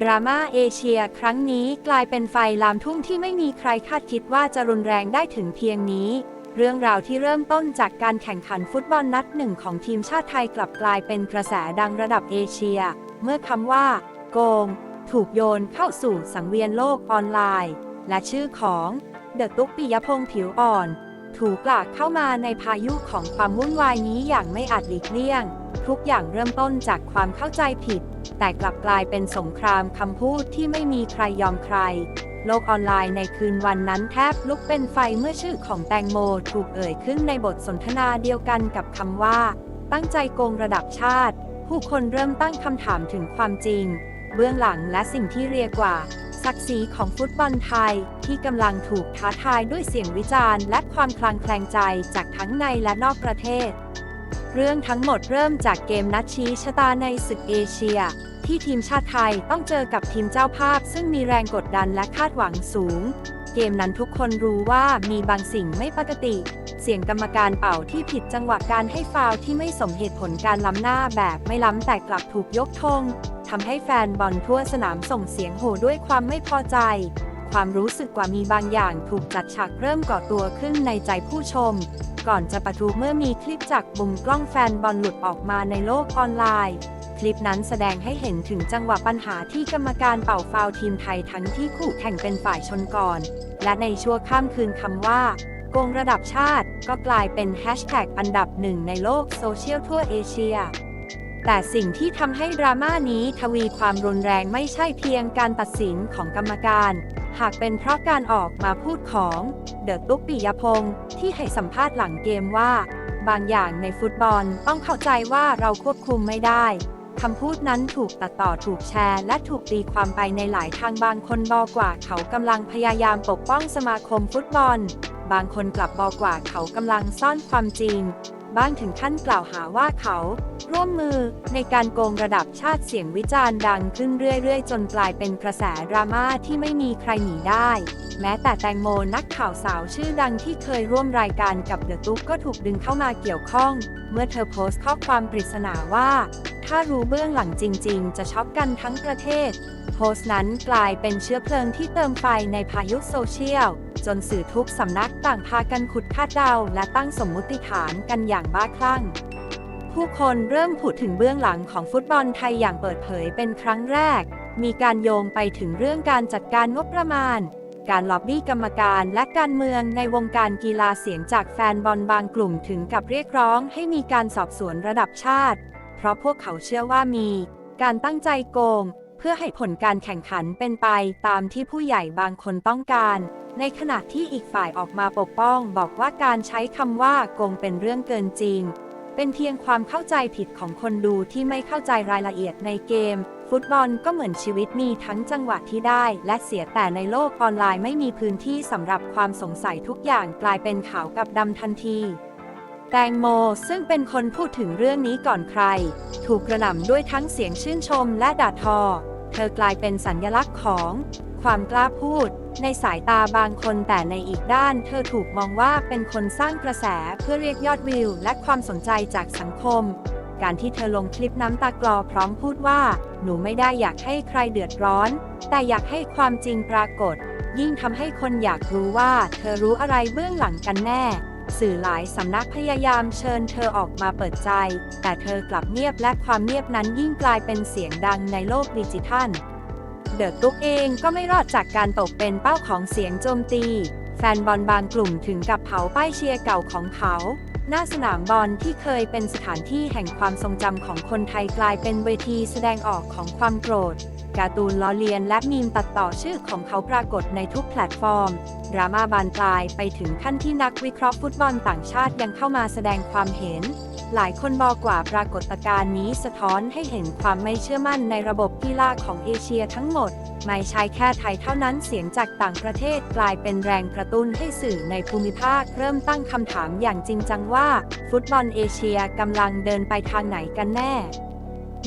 ดราม่าเอเชียครั้งนี้กลายเป็นไฟลามทุ่งที่ไม่มีใครคาดคิดว่าจะรุนแรงได้ถึงเพียงนี้ เรื่องราวที่เริ่มต้นจากการแข่งขันฟุตบอลนัดหนึ่งของทีมชาติไทยกลับกลายเป็นกระแสดังระดับเอเชีย เมื่อคำว่า โกง ถูกโยนเข้าสู่สังเวียนโลกออนไลน์ และชื่อของเดอะตุ๊กปิยพงษ์ผิวอ่อน ถูกกลากเข้ามาในพายุของความวุ่นวายนี้อย่างไม่อาจหลีกเลี่ยง ทุกอย่างเริ่มต้นจากความเข้าใจผิด แต่กลับกลายเป็นสงครามคำพูดที่ไม่มีใครยอมใคร โลกออนไลน์ในคืนวันนั้นแทบลุกเป็นไฟเมื่อชื่อของแตงโมถูกเอ่ยขึ้นในบทสนทนาเดียวกันกับคำว่า ตั้งใจโกงระดับชาติ ผู้คนเริ่มตั้งคำถามถึงความจริง เบื้องหลังและสิ่งที่เรียกว่าศักดิ์ศรีของฟุตบอลไทยที่กำลังถูกท้าทายด้วยเสียงวิจารณ์ และความคลางแคลงใจจากทั้งในและนอกประเทศ เรื่องทั้งหมดเริ่มจากเกมนัดชี้ชะตาในศึกเอเชีย ที่ทีมชาติไทยต้องเจอกับทีมเจ้าภาพ ซึ่งมีแรงกดดันและคาดหวังสูง เกมนั้นทุกคนรู้ว่ามีบางสิ่งไม่ปกติ เสียงกรรมการเป่าที่ผิดจังหวะการให้ฟาวที่ไม่สมเหตุผลการล้ำหน้าแบบไม่ล้ำแต่กลับถูกยกธงทำให้แฟนบอลทั่วสนามส่งเสียงโห่ด้วยความไม่พอใจ ความรู้สึกกว่ามีบางอย่างถูกจัดฉากเริ่มก่อตัวขึ้นในใจผู้ชม ก่อนจะปะทุเมื่อมีคลิปจากมุมกล้องแฟนบอลหลุดออกมาในโลกออนไลน์คลิปนั้นแสดงให้เห็นถึงจังหวะปัญหาที่กรรมการเป่าฟาวทีมไทยทั้งที่คู่แข่งเป็นฝ่ายชนก่อน และในชั่วข้ามคืนคำว่า โกงระดับชาติ ก็กลายเป็นแฮชแท็กอันดับหนึ่งในโลกโซเชียลทั่วเอเชีย แต่สิ่งที่ทำให้ดราม่านี้ทวีความรุนแรงไม่ใช่เพียงการตัดสินของกรรมการ หากเป็นเพราะการออกมาพูดของเดอะตุ๊กปิยพงษ์ที่ให้สัมภาษณ์หลังเกมว่า บางอย่างในฟุตบอลต้องเข้าใจว่าเราควบคุมไม่ได้คำพูดนั้นถูกตัดต่อถูกแชร์ และถูกตีความไปในหลายทางบางคนบอกว่าเขากำลังพยายามปกป้องสมาคมฟุตบอล บางคนกลับบอกว่าเขากำลังซ่อนความจริง บ้างถึงขั้นกล่าวหาว่าเขา ร่วมมือในการโกงระดับชาติเสียงวิจารณ์ดังขึ้นเรื่อยๆ จนกลายเป็นกระแสดราม่าที่ไม่มีใครหนีได้ แม้แต่แตงโมนักข่าวสาวชื่อดังที่เคยร่วมรายการกับเดอะตุ๊กก็ถูกดึงเข้ามาเกี่ยวข้อง เมื่อเธอโพสต์ข้อความปริศนาว่าถ้ารู้เบื้องหลังจริง ๆ จะช็อกกันทั้งประเทศ โพสต์นั้นกลายเป็นเชื้อเพลิงที่เติมไฟในพายุโซเชียล จนสื่อทุกสำนักต่างพากันขุดคาดเดาและตั้งสมมุติฐานกันอย่างบ้าคลั่ง ผู้คนเริ่มพูดถึงเบื้องหลังของฟุตบอลไทยอย่างเปิดเผยเป็นครั้งแรก มีการโยงไปถึงเรื่องการจัดการงบประมาณ การล็อบบี้กรรมการและการเมืองในวงการกีฬาเสียงจากแฟนบอลบางกลุ่มถึงกับเรียกร้องให้มีการสอบสวนระดับชาติ เพราะพวกเขาเชื่อว่ามี การตั้งใจโกง เพื่อให้ผลการแข่งขันเป็นไปตามที่ผู้ใหญ่บางคนต้องการ ในขณะที่อีกฝ่ายออกมาปกป้อง บอกว่าการใช้คำว่าโกงเป็นเรื่องเกินจริง เป็นเพียงความเข้าใจผิดของคนดูที่ไม่เข้าใจรายละเอียดในเกม ฟุตบอลก็เหมือนชีวิตมีทั้งจังหวะที่ได้และเสียแต่ในโลกออนไลน์ไม่มีพื้นที่สำหรับความสงสัยทุกอย่างกลายเป็นขาวกับดำทันที แตงโมซึ่งเป็นคนพูดถึงเรื่องนี้ก่อนใคร ถูกกระหน่ำด้วยทั้งเสียงชื่นชมและด่าทอ เธอกลายเป็นสัญลักษณ์ของ ความกล้าพูด ในสายตาบางคนแต่ในอีกด้าน เธอถูกมองว่าเป็นคนสร้างกระแสเพื่อเรียกยอดวิว และความสนใจจากสังคม การที่เธอลงคลิปน้ำตากลอพร้อมพูดว่า หนูไม่ได้อยากให้ใครเดือดร้อน แต่อยากให้ความจริงปรากฏ ยิ่งทำให้คนอยากรู้ว่า เธอรู้อะไรเบื้องหลังกันแน่ สื่อหลายสำนักพยายามเชิญเธอออกมาเปิดใจ แต่เธอกลับเงียบและความเงียบนั้นยิ่งกลายเป็นเสียงดังในโลกดิจิทัล เดอะตุ๊กเองก็ไม่รอดจากการตกเป็นเป้าของเสียงโจมตี แฟนบอลบางกลุ่มถึงกับเผาป้ายเชียร์เก่าของเขา หน้าสนามบอลที่เคยเป็นสถานที่แห่งความทรงจำของคนไทยกลายเป็นเวทีแสดงออกของความโกรธ การ์ตูนล้อเลียนและมีมตัดต่อชื่อของเขาปรากฏในทุกแพลตฟอร์ม ดราม่าบานปลายไปถึงขั้นที่นักวิเคราะห์ฟุตบอลต่างชาติยังเข้ามาแสดงความเห็น หลายคนบอกว่าปรากฏการณ์นี้สะท้อนให้เห็นความไม่เชื่อมั่นในระบบกีฬาของเอเชียทั้งหมด ไม่ใช่แค่ไทยเท่านั้นเสียงจากต่างประเทศกลายเป็นแรงกระตุ้นให้สื่อในภูมิภาค เริ่มตั้งคำถามอย่างจริงจังว่า ฟุตบอลเอเชียกำลังเดินไปทางไหนกันแน่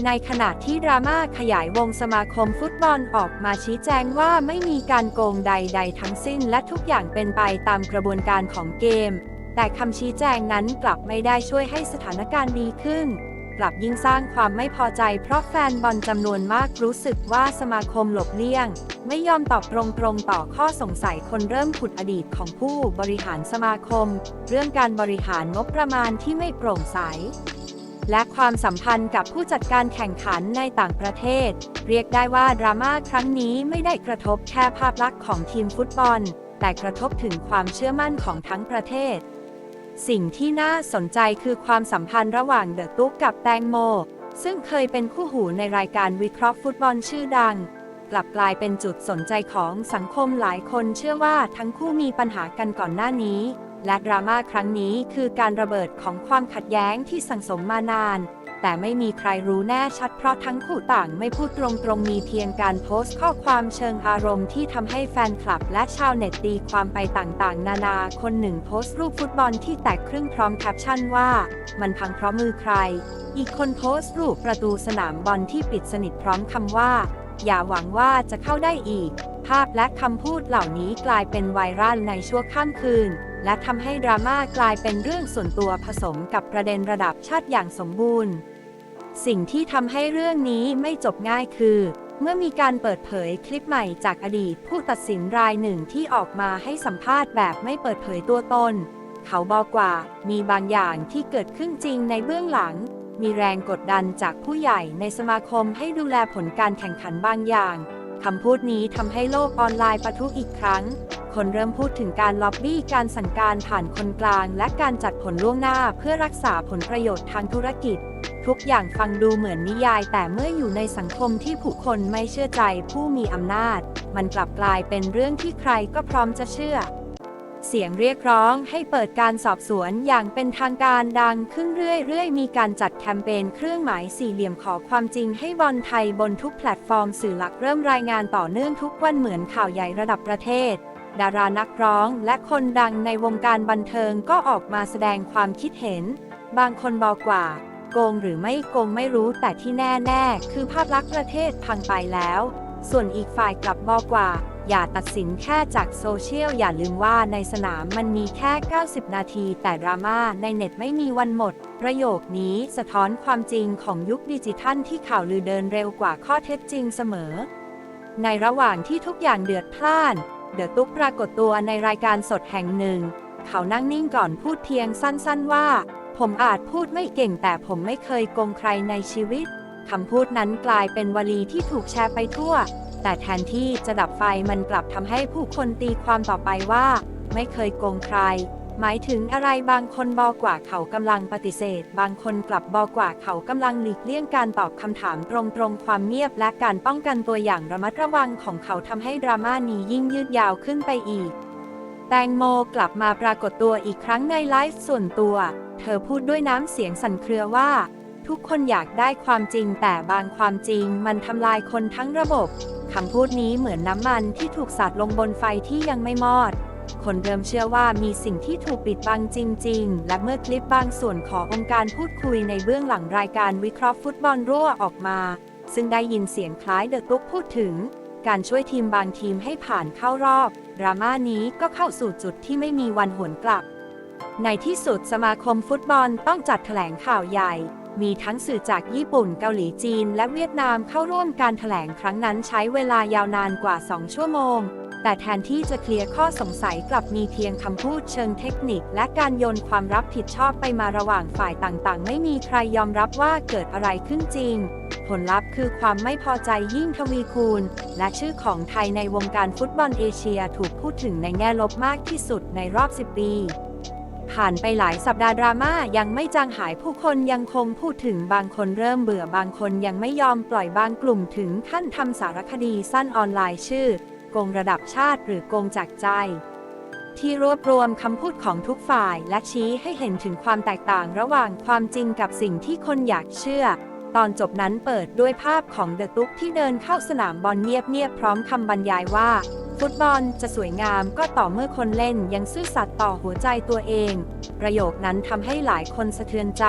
ในขณะที่ดราม่าขยายวงสมาคมฟุตบอลออกมาชี้แจงว่าไม่มีการโกงใด ๆ ทั้งสิ้นและทุกอย่างเป็นไปตามกระบวนการของเกม แต่คำชี้แจงนั้นกลับไม่ได้ช่วยให้สถานการณ์ดีขึ้น กลับยิ่งสร้างความไม่พอใจเพราะแฟนบอลจำนวนมากรู้สึกว่าสมาคมหลบเลี่ยง ไม่ยอมตอบตรงๆต่อข้อสงสัยคนเริ่มขุดอดีตของผู้บริหารสมาคม เรื่องการบริหารงบประมาณที่ไม่โปร่งใสและความสัมพันธ์กับผู้จัดการแข่งขันในต่างประเทศ เรียกได้ว่าดราม่าครั้งนี้ไม่ได้กระทบแค่ภาพลักษณ์ของทีมฟุตบอล แต่กระทบถึงความเชื่อมั่นของทั้งประเทศ สิ่งที่น่าสนใจคือความสัมพันธ์ระหว่างเดอะตุ๊กกับแตงโม ซึ่งเคยเป็นคู่หูในรายการวิเคราะห์ฟุตบอลชื่อดัง กลับกลายเป็นจุดสนใจของสังคมหลายคนเชื่อว่าทั้งคู่มีปัญหากันก่อนหน้านี้ และดราม่าครั้งนี้คือการระเบิดของความขัดแย้งที่สังสมมานาน แต่ไม่มีใครรู้แน่ชัดเพราะทั้งคู่ต่างไม่พูดตรงๆมีเพียงการโพสต์ข้อความเชิงอารมณ์ที่ทำให้แฟนคลับและชาวเน็ตตีความไปต่างๆ นานาคนหนึ่งโพสต์รูปฟุตบอลที่แตกครึ่งพร้อมแคปชั่นว่า มันพังเพราะมือใคร อีกคนโพสต์รูปประตูสนามบอลที่ปิดสนิทพร้อมคำว่า อย่าหวังว่าจะเข้าได้อีก ภาพและคำพูดเหล่านี้กลายเป็นไวรัลในชั่วข้ามคืน และทำให้ดราม่ากลายเป็นเรื่องส่วนตัวผสมกับประเด็นระดับชาติอย่างสมบูรณ์ สิ่งที่ทำให้เรื่องนี้ไม่จบง่ายคือ เมื่อมีการเปิดเผยคลิปใหม่จากอดีตผู้ตัดสินรายหนึ่งที่ออกมาให้สัมภาษณ์แบบไม่เปิดเผยตัวตน เขาบอกว่ามีบางอย่างที่เกิดขึ้นจริงในเบื้องหลัง มีแรงกดดันจากผู้ใหญ่ในสมาคมให้ดูแลผลการแข่งขันบางอย่างคำพูดนี้ทำให้โลกออนไลน์ปะทุอีกครั้ง คนเริ่มพูดถึงการล็อบบี้การสั่งการผ่านคนกลาง และการจัดผลล่วงหน้าเพื่อรักษาผลประโยชน์ทางธุรกิจ ทุกอย่างฟังดูเหมือนนิยาย แต่เมื่ออยู่ในสังคมที่ผู้คนไม่เชื่อใจผู้มีอำนาจ มันกลับกลายเป็นเรื่องที่ใครก็พร้อมจะเชื่อ เสียงเรียกร้องให้เปิดการสอบสวนอย่างเป็นทางการดังขึ้นเรื่อยๆ มีการจัดแคมเปญเครื่องหมายสี่เหลี่ยมขอความจริงให้บอลไทยบนทุกแพลตฟอร์มสื่อหลักเริ่มรายงานต่อเนื่องทุกวันเหมือนข่าวใหญ่ระดับประเทศ ดารานักร้องและคนดังในวงการบันเทิงก็ออกมาแสดงความคิดเห็น บางคนบอกว่า โกงหรือไม่โกงไม่รู้แต่ที่แน่ๆ คือภาพลักษณ์ประเทศพังไปแล้ว ส่วนอีกฝ่ายกลับบอกว่า อย่าตัดสินแค่จากโซเชียล อย่าลืมว่าในสนามมันมีแค่ 90 นาที แต่ดราม่าในเน็ตไม่มีวันหมด ประโยคนี้สะท้อนความจริงของยุคดิจิทัลที่ข่าวลือเดินเร็วกว่าข้อเท็จจริงเสมอ ในระหว่างที่ทุกอย่างเดือดพล่าน เดอะตุ๊กปรากฏตัวในรายการสดแห่งหนึ่ง เขานั่งนิ่งก่อนพูดเพียงสั้นๆว่า ผมอาจพูดไม่เก่งแต่ผมไม่เคยโกงใครในชีวิต คำพูดนั้นกลายเป็นวลีที่ถูกแชร์ไปทั่ว แต่แทนที่จะดับไฟมันกลับทำให้ผู้คนตีความต่อไปว่า ไม่เคยโกงใคร หมายถึงอะไรบางคนบอกว่าเขากำลังปฏิเสธ บางคนกลับบอกว่าเขากำลังหลีกเลี่ยงการตอบคำถามตรงๆ ความเงียบและการป้องกันตัวอย่างระมัดระวังของเขาทำให้ดราม่านี้ยิ่งยืดยาวขึ้นไปอีก แตงโมกลับมาปรากฏตัวอีกครั้งในไลฟ์ส่วนตัว เธอพูดด้วยน้ำเสียงสั่นเครือว่า ทุกคนอยากได้ความจริงแต่บางความจริงมันทำลายคนทั้งระบบคำพูดนี้เหมือนน้ำมันที่ถูกสาดลงบนไฟที่ยังไม่มอด คนเริ่มเชื่อว่ามีสิ่งที่ถูกปิดบังจริง ๆ และเมื่อคลิปบางส่วนขององค์การพูดคุยในเบื้องหลังรายการวิเคราะห์ฟุตบอลรั่วออกมา ซึ่งได้ยินเสียงคล้ายเดอะตุ๊กพูดถึง การช่วยทีมบางทีมให้ผ่านเข้ารอบ ดราม่านี้ก็เข้าสู่จุดที่ไม่มีวันหวนกลับ ในที่สุดสมาคมฟุตบอลต้องจัดแถลงข่าวใหญ่ มีทั้งสื่อจากญี่ปุ่นเกาหลีจีน และเวียดนามเข้าร่วมการแถลงครั้งนั้นใช้เวลายาวนานกว่า 2 ชั่วโมง แต่แทนที่จะเคลียร์ข้อสงสัยกลับมีเพียงคำพูดเชิงเทคนิค และการโยนความรับผิดชอบไปมาระหว่างฝ่ายต่างๆ ไม่มีใครยอมรับว่าเกิดอะไรขึ้นจริง ผลลัพธ์คือความไม่พอใจยิ่งทวีคูณ และชื่อของไทยในวงการฟุตบอลเอเชียถูกพูดถึงในแง่ลบมากที่สุดในรอบ 10 ปีผ่านไปหลายสัปดาห์ดราม่ายังไม่จางหายผู้คนยังคงพูดถึงบางคนเริ่มเบื่อบางคนยังไม่ยอมปล่อยบางกลุ่มถึงขั้นทำสารคดีสั้นออนไลน์ชื่อ กงระดับชาติหรือโกงจากใจ ที่รวบรวมคำพูดของทุกฝ่ายและชี้ให้เห็นถึงความแตกต่างระหว่างความจริงกับสิ่งที่คนอยากเชื่อ ตอนจบนั้นเปิดด้วยภาพของเดอะตุ๊กที่เดินเข้าสนามบอลเงียบๆพร้อมคำบรรยายว่า ฟุตบอลจะสวยงามก็ต่อเมื่อคนเล่นยังซื่อสัตย์ต่อหัวใจตัวเอง ประโยคนั้นทำให้หลายคนสะเทือนใจ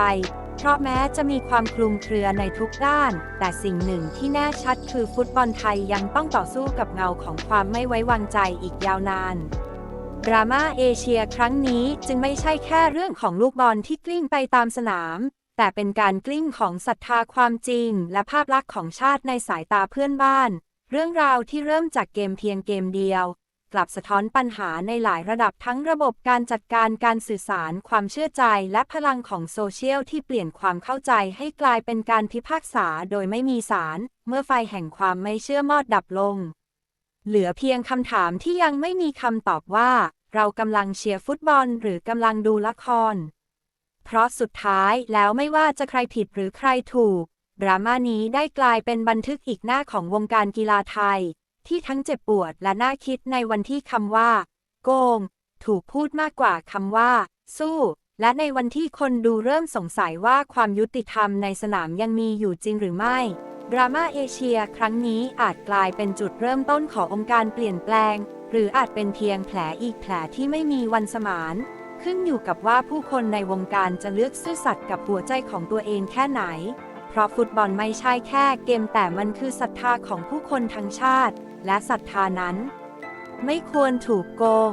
เพราะแม้จะมีความคลุมเครือในทุกด้าน แต่สิ่งหนึ่งที่แน่ชัดคือฟุตบอลไทยยังต้องต่อสู้กับเงาของความไม่ไว้วางใจอีกยาวนานดราม่าเอเชียครั้งนี้จึงไม่ใช่แค่เรื่องของลูกบอลที่กลิ้งไปตามสนาม แต่เป็นการกลิ้งของศรัทธาความจริง และภาพลักษณ์ของชาติในสายตาเพื่อนบ้าน เรื่องราวที่เริ่มจากเกมเพียงเกมเดียว กลับสะท้อนปัญหาในหลายระดับทั้งระบบการจัดการการสื่อสาร ความเชื่อใจ และพลังของโซเชียลที่เปลี่ยนความเข้าใจให้กลายเป็นการพิพากษาโดยไม่มีสาร เมื่อไฟแห่งความไม่เชื่อมอดดับลง เหลือเพียงคำถามที่ยังไม่มีคำตอบว่า เรากำลังเชียร์ฟุตบอล หรือกำลังดูละคร เพราะสุดท้ายแล้วไม่ว่าจะใครผิดหรือใครถูกดราม่านี้ได้กลายเป็นบันทึกอีกหน้าของวงการกีฬาไทย ที่ทั้งเจ็บปวดและน่าคิดในวันที่คำว่า โกง ถูกพูดมากกว่าคำว่า สู้ และในวันที่คนดูเริ่มสงสัยว่าความยุติธรรมในสนามยังมีอยู่จริงหรือไม่ดราม่าเอเชียครั้งนี้อาจกลายเป็นจุดเริ่มต้นขององค์การเปลี่ยนแปลง หรืออาจเป็นเพียงแผลอีกแผลที่ไม่มีวันสมาน ขึ้นอยู่กับว่าผู้คนในวงการจะเลือกซื่อสัตย์กับหัวใจของตัวเองแค่ไหน เพราะฟุตบอลไม่ใช่แค่เกมแต่มันคือศรัทธาของผู้คนทั้งชาติ และศรัทธานั้น ไม่ควรถูกโกง